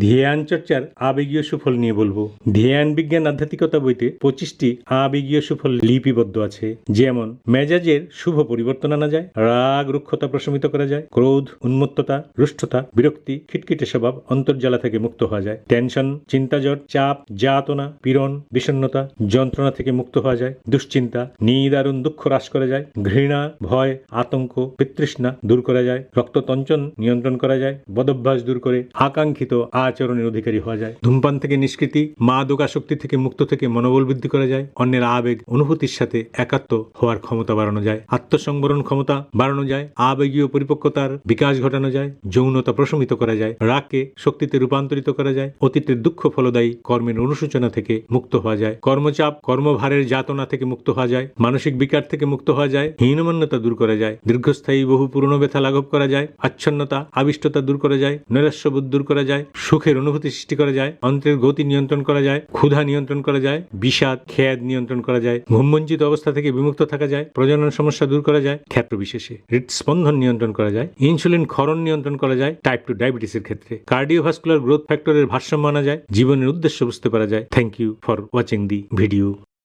ধ্যান চর্চার আবেগীয় সুফল নিয়ে বলব। ধ্যান বিজ্ঞান আধ্যাত্মিকতা বইতে পঁচিশটি আবেগীয় সুফল লিপিবদ্ধ আছে। যেমন, মেজাজের শুভ পরিবর্তন আনা যায়, রাগ, রুক্ষতা প্রশমিত করা যায়, ক্রোধ, উন্মত্ততা রুষ্টতা বিরক্তি, খিটখিটে স্বভাব অন্তর্জ্বালা থেকে মুক্ত হওয়া যায়। টেনশন, চিন্তাজট, চাপ, যাতনা, পীড়ন, বিষণ্ণতা, যন্ত্রণা থেকে মুক্ত হওয়া যায়। দুশ্চিন্তা নিদারুণ দুঃখ হ্রাস করা যায়। ঘৃণা, ভয়, আতঙ্ক, বিতৃষ্ণা দূর করা যায়। রক্ততঞ্চন নিয়ন্ত্রণ করা যায়। বদভ্যাস দূর করে আকাঙ্ক্ষিত আচরণের অধিকারী হওয়া যায়। ধূমপান থেকে নিষ্কৃতি, মা দোকাশক্তি থেকে মুক্ত থেকে মনোবল বৃদ্ধি করা যায়। অন্যের আবেগ, অনুভূতির সাথে একাত্ম হওয়ার ক্ষমতা বাড়ানো যায়। আত্মসংবরণ ক্ষমতা বাড়ানো যায়। আবেগীয় পরিপক্কতার বিকাশ ঘটানো যায়। যৌনতা প্রশমিত করা যায়। রাগকে শক্তিতে রূপান্তরিত করা যায়। অতীতের দুঃখ ফলদায়ী কর্মের অনুশোচনা থেকে মুক্ত হওয়া যায়। কর্মচাপ, কর্মভারের যাতনা থেকে মুক্ত হওয়া যায়। মানসিক বিকার থেকে মুক্ত হওয়া যায়। হীনমান্যতা দূর করা যায়। দীর্ঘস্থায়ী বহু পুরনো ব্যথা লাঘব করা যায়। আচ্ছন্নতা, আবিষ্টতা দূর করা যায়। নৈরাস্যবোধ দূর করা যায়। সুখের অনুভূতি সৃষ্টি করা যায় অন্ত্রের গতি নিয়ন্ত্রণ করা যায়, ক্ষুধা নিয়ন্ত্রণ করা যায়, বিষাদ খেয়াদ নিয়ন্ত্রণ করা যায় ঘুমবঞ্চিত অবস্থা থেকে বিমুক্ত থাকা যায়, প্রজনন সমস্যা দূর করা যায় ক্ষেত্র বিশেষে হৃদস্পন্দন নিয়ন্ত্রণ করা যায়, ইনসুলিন ক্ষরণ নিয়ন্ত্রণ করা যায় টাইপ টু ডায়াবেটিসের ক্ষেত্রে। কার্ডিওভাস্কুলার গ্রোথ ফ্যাক্টরের ভারসাম্য আনা যায়, জীবনের উদ্দেশ্য বুঝতে পারা যায়। Thank you for watching the video